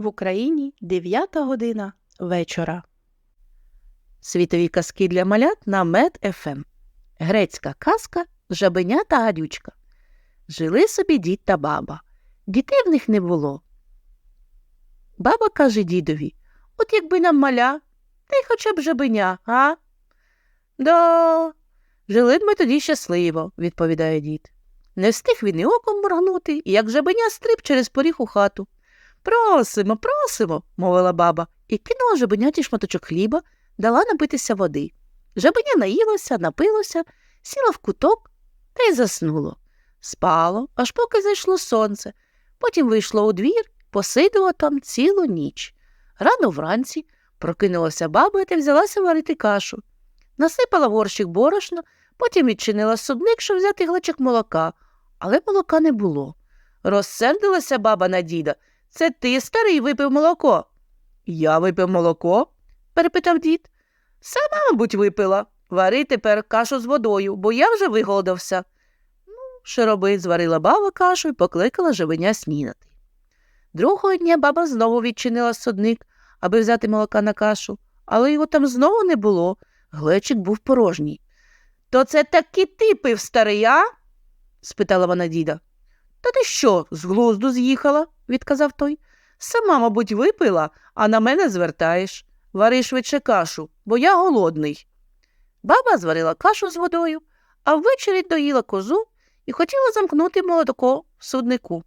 В Україні 9 година вечора. Світові казки для малят на Мед ФМ. Грецька казка Жабеня та гадючка. Жили собі дід та баба. Дітей в них не було. Баба каже дідові От якби нам маля, та й хоча б жабеня, а? Да, жили б ми тоді щасливо, відповідає дід. Не встиг він і оком моргнути, як жабеня стриб через поріг у хату. Просимо, просимо, мовила баба, і кинула жабеняті шматочок хліба, дала напитися води. Жабеня наїлося, напилося, сіла в куток та й заснуло. Спало, аж поки зайшло сонце. Потім вийшло у двір, посиділо там цілу ніч. Рано вранці прокинулася баба та взялася варити кашу. Насипала горщик борошна, потім відчинила судник, щоб взяти глечик молока, але молока не було. Розсердилася баба на діда. Це ти, старий, випив молоко. Я випив молоко? перепитав дід. Сама, мабуть, випила. Вари тепер кашу з водою, бо я вже виголодався. Ну, що зварила баба кашу і покликала живеня снідати. Другого дня баба знову відчинила судник, аби взяти молока на кашу, але його там знову не було. Глечик був порожній. То це таки ти пив, старий, а? спитала вона діда. Та ти що, з глузду з'їхала? відказав той. Сама, мабуть, випила, а на мене звертаєш. Вари швидше кашу, бо я голодний. Баба зварила кашу з водою, а ввечері доїла козу і хотіла замкнути молоко в суднику.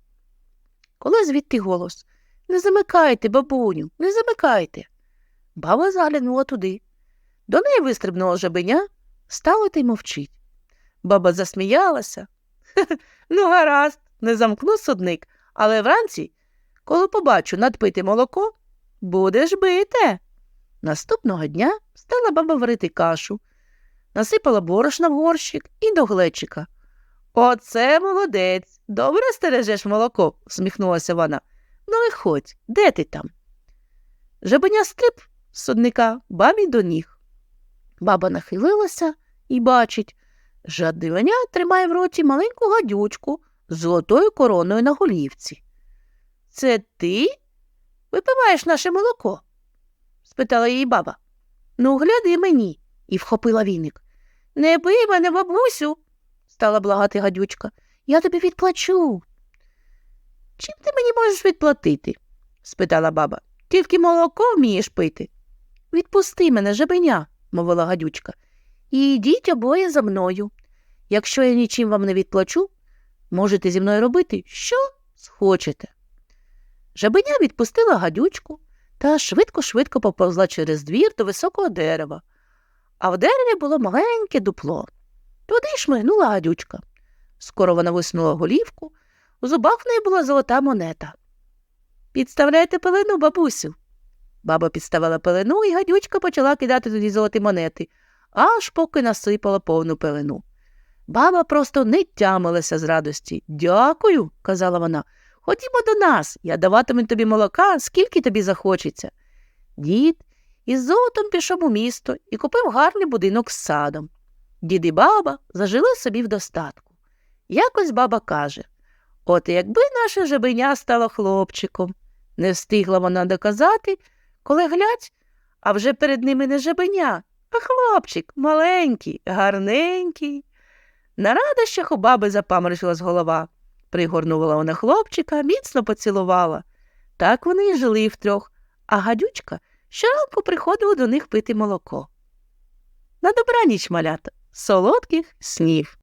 Коли звідти голос Не замикайте, бабуню, не замикайте. Баба заглянула туди. До неї вистрибнула жабеня, стало та й мовчить. Баба засміялася. Ну, гаразд, не замкну судник, але вранці, коли побачу надпити молоко, будеш бите. Наступного дня стала баба варити кашу, насипала борошна в горщик і до глечика. Оце молодець. Добре стережеш молоко, всміхнулася вона. Ну, виходь, де ти там? Жабеня стриб з судника бабі до ніг. Баба нахилилася і бачить, жадивеня тримає в роті маленьку гадючку з золотою короною на голівці. Це ти випиваєш наше молоко? спитала її баба. Ну, гляди мені, і вхопила віник. Не бий мене, бабусю, стала благати гадючка. Я тобі відплачу. Чим ти мені можеш відплатити? спитала баба. Тільки молоко вмієш пити. Відпусти мене, жабеня, мовила гадючка, і йдіть обоє за мною. Якщо я нічим вам не відплачу, можете зі мною робити, що схочете. Жабеня відпустила гадючку та швидко-швидко поповзла через двір до високого дерева, а в дереві було маленьке дупло. Туди шмигнула гадючка. Скоро вона висунула голівку, у зубах в неї була золота монета. Підставляйте пелену, бабусю. Баба підставила пелену, і гадючка почала кидати тоді золоті монети, аж поки насипала повну пелену. Баба просто не тямилася з радості. Дякую, казала вона. Ходімо до нас, я даватиму тобі молока, скільки тобі захочеться. Дід із золотом пішов у місто і купив гарний будинок з садом. Дід і баба зажили собі в достатку. Якось баба каже От якби наше жабеня стало хлопчиком. Не встигла вона доказати, коли глядь, а вже перед ними не жабеня, а хлопчик маленький, гарненький. На радощах у баби запаморочилась голова. Пригорнула вона хлопчика, міцно поцілувала. Так вони й жили втрьох, а гадючка щоранку приходила до них пити молоко. На добраніч, малята, солодких снів.